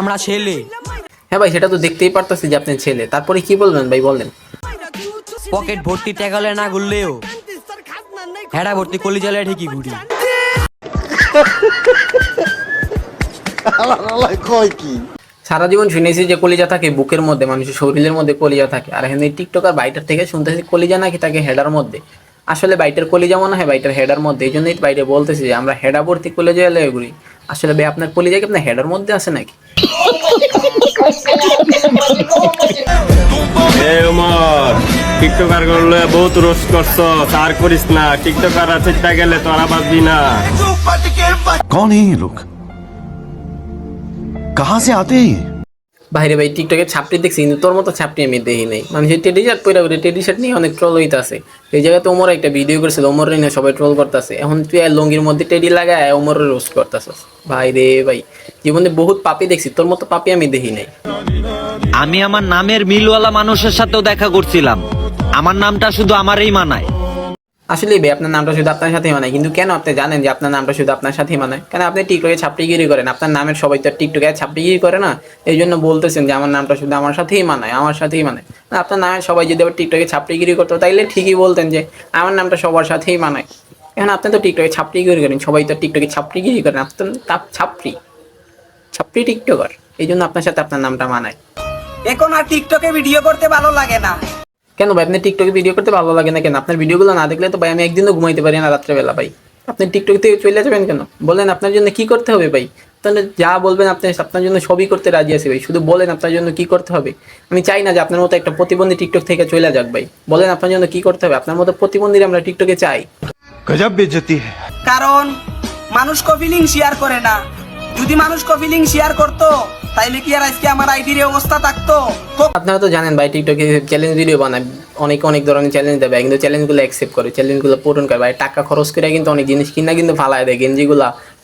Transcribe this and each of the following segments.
আমরা ছেলে। হ্যাঁ ভাই সেটা তো দেখতেই পারতেছি যে আপনি ছেলে। তারপরে কি বলবেন ভাই বলেন। পকেট ভর্তি টাকালে না ঘুরলেও। হেডা ভর্তি কলি জলে ঠিকই ঘুরি কয় কি? সারা জীবন শুনেছি যে কলিজা থাকে বুকের মধ্যে মানুষের শরীরের মধ্যে কলিজা থাকে। আর এখানে টিকটক আর বাইটার থেকে শুনতেছি কলিজা নাকি থাকে হেডার মধ্যে। আসলে বাইটার কলিজা মনে হয় বাইটার হেডার মধ্যে এই জন্যই বাইরে বলতেছি যে আমরা হেডা ভর্তি কলিজা এলে ঘুরি। আসলে ভাই আপনার কলিজা কি আপনার হেডার মধ্যে আছে নাকি? টিকটকারগুলো বহুত রোস করছ তার করিস না টিকটকার আছে গেলে তোরা বাঁচবি না কন এই লোক কাহা সে আতে বাইরে ভাই টিকটকে ছাপটি দেখছি, কিন্তু তোর মতো ছাপটি আমি দেখি নাই। মানুষের টেডি শার্ট পরে করে টেডি শার্ট নিয়ে অনেক ট্রল হইতাছে। এই জায়গাতে ওমর একটা ভিডিও করেছিল, ওমর নিয়ে সবাই ট্রল করতেছে। এখন তুই লঙ্গির মধ্যে টেডি লাগায় ওমরের রোস্ট করতেছিস ভাই রে ভাই, জীবনে বহুত পাপি দেখছি, তোর মতো পাপি আমি দেখি নাই। আমি আমার নামের মিলওয়ালা মানুষের সাথেও দেখা করছিলাম। আমার নামটা শুধু আমারই মানায়। আসলে ভাই, আপনার নামটা শুধু আপনার সাথেই মানায়। কিন্তু কেন আপনি জানেন যে আপনার নামটা শুধু আপনার সাথেই মানায়? কেন আপনি টিকটকে ছাপড়িগিরি করেন? আপনার নামের সবাই তো টিকটকে ছাপড়িগিরি করে না। এই জন্য বলতেছেন যে আমার নামটা শুধু আমার সাথেই মানায়, আমার সাথেই মানায়। না, আপনার নামের সবাই যদি আবার টিকটকে ছাপড়িগিরি করতো, তাইলে ঠিকই বলতেন যে আমার নামটা সবার সাথেই মানায়। এখন আপনি তো টিকটকে ছাপড়িগিরি করেন, সবাই তো টিকটকে ছাপড়িগিরি করেন আপনার তাপ ছাপড়ি ছাপড়ি টিকটকার। এই জন্য আপনার সাথে আপনার নামটা মানায়। এখন আর টিকটকে ভিডিও করতে ভালো লাগে না। কেন ভাই? আপনি টিকটকে ভিডিও করতে ভালো লাগে না কেন? আপনার ভিডিওগুলো না দেখলে তো ভাই আমি একদিনও ঘুমাইতে পারি না রাত্রেবেলা ভাই। আপনি টিকটকতে চলে যাবেন কেন? বলেন আপনার জন্য কি করতে হবে ভাই? আপনার যা বলবেন আপনি আপনার জন্য সবই করতে রাজি আছে ভাই। শুধু বলেন আপনার জন্য কি করতে হবে। আমি চাই না যে আপনার মতো একটা প্রতিবন্ধী টিকটক থেকে চলে যাক ভাই। বলেন আপনার জন্য কি করতে হবে। আপনার মতো প্রতিবন্ধী আমরা টিকটকে চাই। গজব বেজতি কারণ মানুষ কো ফিলিং শেয়ার করে না। যদি মানুষ কো ফিলিং শেয়ার করতো তাইলে কি আর আজকে আমার আইডির অবস্থা থাকতো? আপনারা তো জানেন ভাই টিকটকে চ্যালেঞ্জ ভিডিও বানায় অনেক অনেক ধরনের চ্যালেঞ্জ ভাই, কিন্তু চ্যালেঞ্জগুলো অ্যাকসেপ্ট করে চ্যালেঞ্জগুলো পূরণ করে ভাই। টাকা খরচ করে কিন্তু অনেক জিনিস কিনা কিন্তু ফালায় দেয়।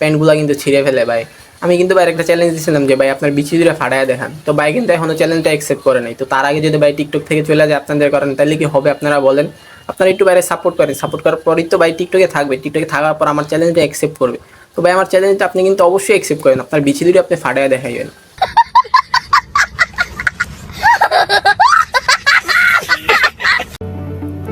প্যান্টগুলা কিন্তু ছিঁড়ে ফেলে ভাই। আমি কিন্তু ভাই একটা চ্যালেঞ্জ দিয়েছিলাম যে ভাই আপনার বিচি দূরে ফাটায় দেখান। তো ভাই কিন্তু এখনও চ্যালেঞ্জটা অ্যাকসেপ্ট করে নাই। তো তার আগে যদি ভাই টিকটক থেকে চলে যায় আপনাদের করেন তাহলে কি হবে আপনারা বলেন? আপনারা একটু বাইরে সাপোর্ট করেন। সাপোর্ট করার পরই তো ভাই টিকটকে থাকবে। টিকটকে থাকার পর আমার চ্যালেঞ্জটা অ্যাকসেপ্ট করবে। তো ভাই আমার চ্যালেঞ্জটা আপনি কিন্তু অবশ্যই অ্যাকসেপ্ট করেন। আপনার বিচি দূরে আপনি ফাটায় দেখাইবেন।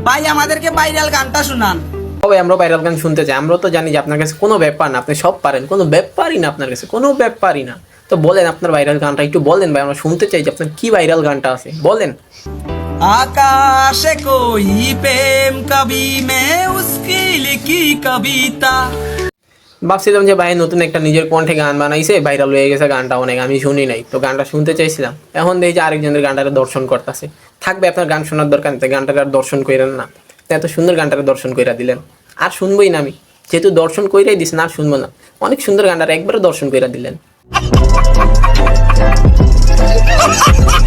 ভাই আমাদেরকে ভাইরাল গানটা শুনান। তবে আমরা ভাইরাল গান শুনতে চাই। আমরা তো জানি যে আপনার কাছে কোনো ব্যাপার না আপনি সব পারেন। কোনো ব্যাপারই না আপনার কাছে কোনো ব্যাপারই না। তো বলেন আপনার ভাইরাল গানটা একটু বলেন ভাই আমরা শুনতে চাই যে আপনার কি ভাইরাল গানটা আছে। বলেন। আকাশে কই প্রেম কবি মে উসকি লিখি কবিতা। ভাবছিলাম যে ভাই নতুন একটা নিজের কণ্ঠে গান বানাইছে ভাইরাল হয়ে গেছে গানটা অনেক, আমি শুনি নাই। তো গানটা শুনতে চাইছিলাম। এখন দেখি যে আরেকজনের গানটারে দর্শন করতেছে। থাকবে আপনার গান শোনার দরকার নেই গানটাকে আর দর্শন কইরেন না। এত সুন্দর গানটারে দর্শন কইরা দিলেন। আর শুনবোই না আমি। যেহেতু দর্শন কইরাই দিস না আর শুনব না। অনেক সুন্দর গানটারে একবারে দর্শন কইরা দিলেন।